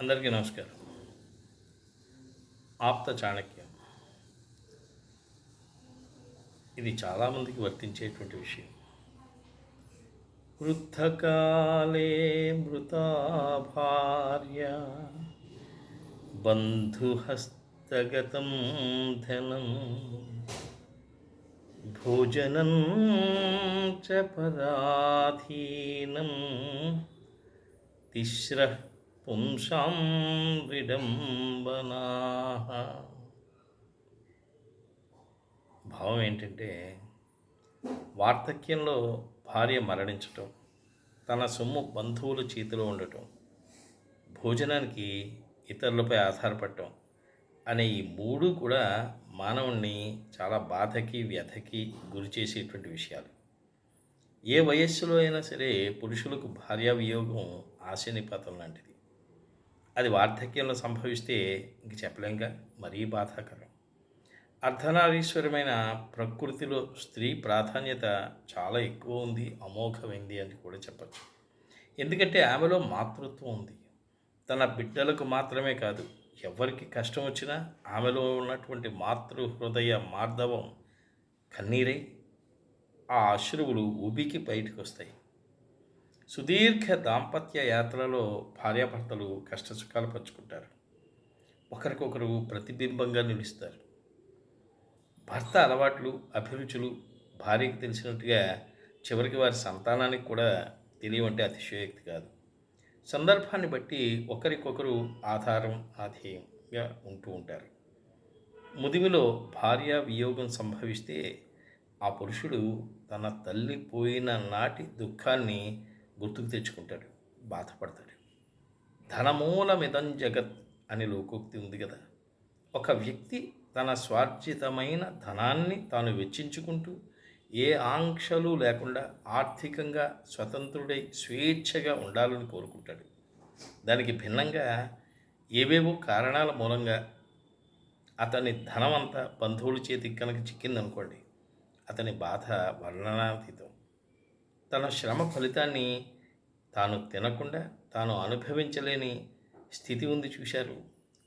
అందరికీ నమస్కారం. ఆప్త చాణక్యం. ఇది చాలామందికి వర్తించేటువంటి విషయం. వృద్ధకాలే మృతా భార్య బంధుహస్తగతం ధనం భోజనం చ పరాధీనం తిస్ర పుంసాం విడంబనా. భావం ఏంటంటే వార్ధక్యంలో భార్య మరణించటం తన సొమ్ము బంధువుల చేతిలో ఉండటం భోజనానికి ఇతరులపై ఆధారపడటం అనే ఈ మూడు కూడా మానవుణ్ణి చాలా బాధకి వ్యధకి గురి చేసేటువంటి విషయాలు. ఏ వయస్సులో అయినా సరే పురుషులకు భార్యా వియోగం ఆశనిపాతం లాంటిది. అది వార్ధక్యంలో సంభవిస్తే ఇంక చెప్పలేంగా మరీ బాధాకరం. అర్ధనారీశ్వరమైన ప్రకృతిలో స్త్రీ ప్రాధాన్యత చాలా ఎక్కువ ఉంది అమోఘమైంది అని కూడా చెప్పచ్చు. ఎందుకంటే ఆమెలో మాతృత్వం ఉంది. తన బిడ్డలకు మాత్రమే కాదు ఎవరికి కష్టం వచ్చినా ఆమెలో ఉన్నటువంటి మాతృ హృదయ మార్ధవం కన్నీరై. ఆ అశ్రువులు ఉబికి బయటకు వస్తాయి సుదీర్ఘ దాంపత్య యాత్రలో భార్యాభర్తలు కష్టసుఖాలు పంచుకుంటారు. ఒకరికొకరు ప్రతిబింబంగా నిలుస్తారు. భర్త అలవాట్లు అభిరుచులు భార్యకి తెలిసినట్టుగా చివరికి వారి సంతానానికి కూడా తెలియవంటే అతిశయోక్తి కాదు. సందర్భాన్ని బట్టి ఒకరికొకరు ఆధారం ఆధేయంగా ఉంటూ ఉంటారు. ముదిమిలో భార్య వియోగం సంభవిస్తే ఆ పురుషుడు తన తల్లి పోయిన నాటి దుఃఖాన్ని గుర్తుకు తెచ్చుకుంటాడు బాధపడతాడు. ధనమూలమిదం జగత్ అని లోకోక్తి ఉంది కదా. ఒక వ్యక్తి తన స్వార్జితమైన ధనాన్ని తాను వెచ్చించుకుంటూ ఏ ఆంక్షలు లేకుండా ఆర్థికంగా స్వతంత్రుడై స్వేచ్ఛగా ఉండాలని కోరుకుంటాడు. దానికి భిన్నంగా ఏవేవో కారణాల మూలంగా అతని ధనం అంతా బంధువుల చేతికి కనుక చిక్కిందనుకోండి అతని బాధ వర్ణనాతీతం. తన శ్రమ ఫలితాన్ని తాను తినకుండా తాను అనుభవించలేని స్థితి ఉంది చూశారు.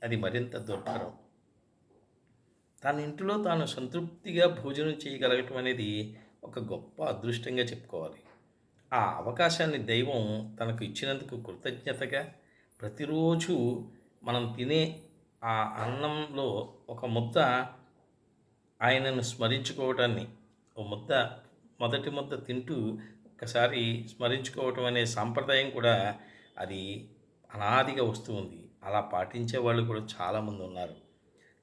అది మరింత దుర్భరం. తన ఇంటిలో తాను సంతృప్తిగా భోజనం చేయగలగటం అనేది ఒక గొప్ప అదృష్టంగా చెప్పుకోవాలి. ఆ అవకాశాన్ని దైవం తనకు ఇచ్చినందుకు కృతజ్ఞతగా ప్రతిరోజు మనం తినే ఆ అన్నంలో ఒక ముద్ద ఆయనను స్మరించుకోవటాన్ని ఓ ముద్ద మొదటి ముద్ద తింటూ ఒకసారి స్మరించుకోవటం అనే సాంప్రదాయం కూడా అది అనాదిగా వస్తూ ఉంది. అలా పాటించే వాళ్ళు కూడా చాలామంది ఉన్నారు.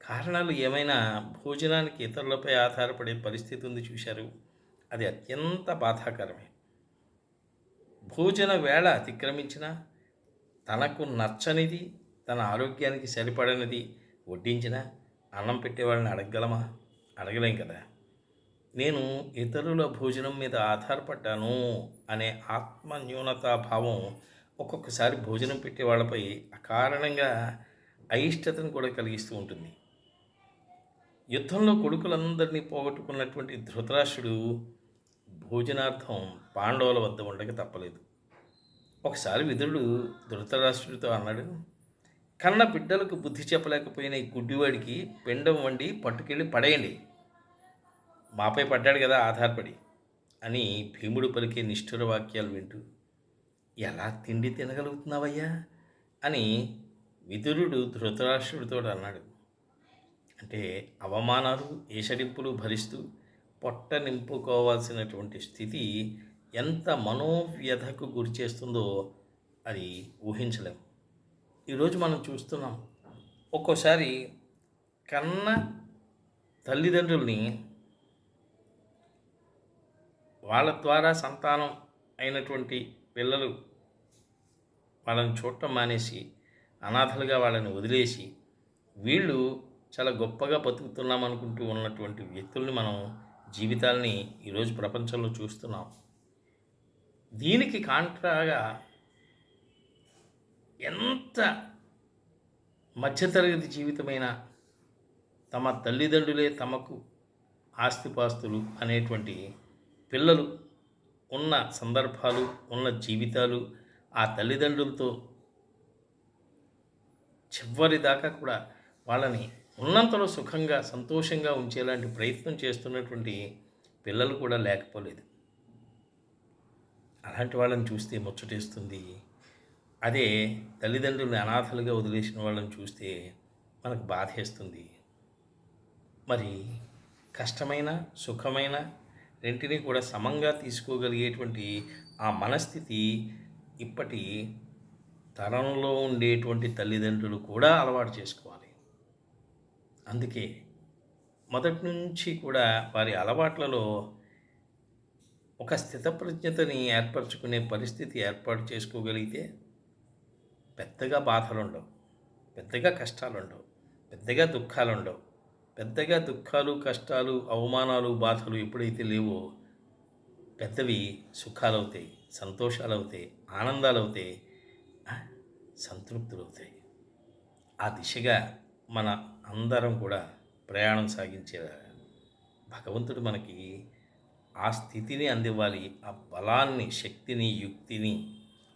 కారణాలు ఏమైనా భోజనానికి ఇతరులపై ఆధారపడే పరిస్థితి ఉంది చూశారు? అది అత్యంత బాధాకరమే. భోజన వేళ అతిక్రమించిన తనకు నచ్చనిది తన ఆరోగ్యానికి సరిపడనిది వడ్డించిన అన్నం పెట్టేవాళ్ళని అడగగలమా? అడగలేం కదా. నేను ఇతరుల భోజనం మీద ఆధారపడ్డాను అనే ఆత్మ న్యూనతా భావం ఒక్కొక్కసారి భోజనం పెట్టే వాళ్ళపై అకారణంగా అయిష్టతను కూడా కలిగిస్తూ ఉంటుంది. యుద్ధంలో కొడుకులందరినీ పోగొట్టుకున్నటువంటి ధృతరాష్ట్రుడు భోజనార్థం పాండవుల వద్ద ఉండక తప్పలేదు. ఒకసారి విదురుడు ధృతరాష్ట్రుడితో అన్నాడు కన్న బిడ్డలకు బుద్ధి చెప్పలేకపోయిన ఈ గుడ్డివాడికి పిండం వండి పట్టుకెళ్ళి పడేయండి. మాపై పడ్డాడు కదా ఆధారపడి అని భీముడు పలికే నిష్ఠుర వాక్యాలు వింటూ ఎలా తిండి తినగలుగుతున్నావయ్యా? అని విదురుడు ధృతరాష్ట్రుడితో అన్నాడు. అంటే అవమానాలు ఏషడింపులు భరిస్తూ పొట్ట నింపుకోవాల్సినటువంటి స్థితి ఎంత మనోవ్యధకు గురి చేస్తుందో అది ఊహించలేం. ఈరోజు మనం చూస్తున్నాం ఒక్కోసారి కన్న తల్లిదండ్రుల్ని వాళ్ళ ద్వారా సంతానం అయినటువంటి పిల్లలు వాళ్ళని చూడటం మానేసి అనాథలుగా వాళ్ళని వదిలేసి వీళ్ళు చాలా గొప్పగా బతుకుతున్నాం అనుకుంటూ ఉన్నటువంటి వ్యక్తుల్ని మనం జీవితాల్ని ఈరోజు ప్రపంచంలో చూస్తున్నాం. దీనికి కాంట్రాగా ఎంత మధ్యతరగతి జీవితమైన తమ తల్లిదండ్రులే తమకు ఆస్తిపాస్తులు అనేటువంటి పిల్లలు ఉన్న సందర్భాలు ఉన్న జీవితాలు ఆ తల్లిదండ్రులతో చివరి దాకా కూడా వాళ్ళని ఉన్నంతలో సుఖంగా సంతోషంగా ఉంచేలాంటి ప్రయత్నం చేస్తున్నటువంటి పిల్లలు కూడా లేకపోలేదు. అలాంటి వాళ్ళని చూస్తే ముచ్చటేస్తుంది. అదే తల్లిదండ్రుల్ని అనాథలుగా వదిలేసిన వాళ్ళని చూస్తే మనకు బాధేస్తుంది. మరి కష్టమైన సుఖమైన రెంటిని కూడా సమంగా తీసుకోగలిగేటువంటి ఆ మనస్థితి ఇప్పటి తరంలో ఉండేటువంటి తల్లిదండ్రులు కూడా అలవాటు చేసుకోవాలి. అందుకే మొదటి నుంచి కూడా వారి అలవాట్లలో ఒక స్థితప్రజ్ఞతని ఏర్పరచుకునే పరిస్థితి ఏర్పాటు చేసుకోగలిగితే పెద్దగా బాధలు ఉండవు పెద్దగా కష్టాలుండవు పెద్దగా దుఃఖాలు ఉండవు పెద్దగా దుఃఖాలు కష్టాలు అవమానాలు బాధలు ఎప్పుడైతే లేవో పెద్దవి సుఖాలు అవుతాయి సంతోషాలు అవుతాయి ఆనందాలు అవుతాయి ఆ, సంతృప్తులు అవుతాయి ఆ దిశగా మన అందరం కూడా ప్రయాణం సాగించేలా భగవంతుడు మనకి ఆ స్థితిని అందివ్వాలి ఆ బలాన్ని శక్తిని యుక్తిని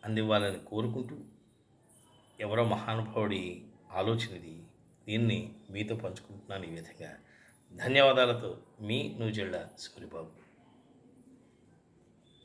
అందివ్వాలని కోరుకుంటూ ఎవరో మహానుభావుడి ఆలోచనది దీన్ని మీతో పంచుకుంటున్నాను ఈ విధంగా. ధన్యవాదాలతో మీ నూజిళ్ళ సూరిబాబు.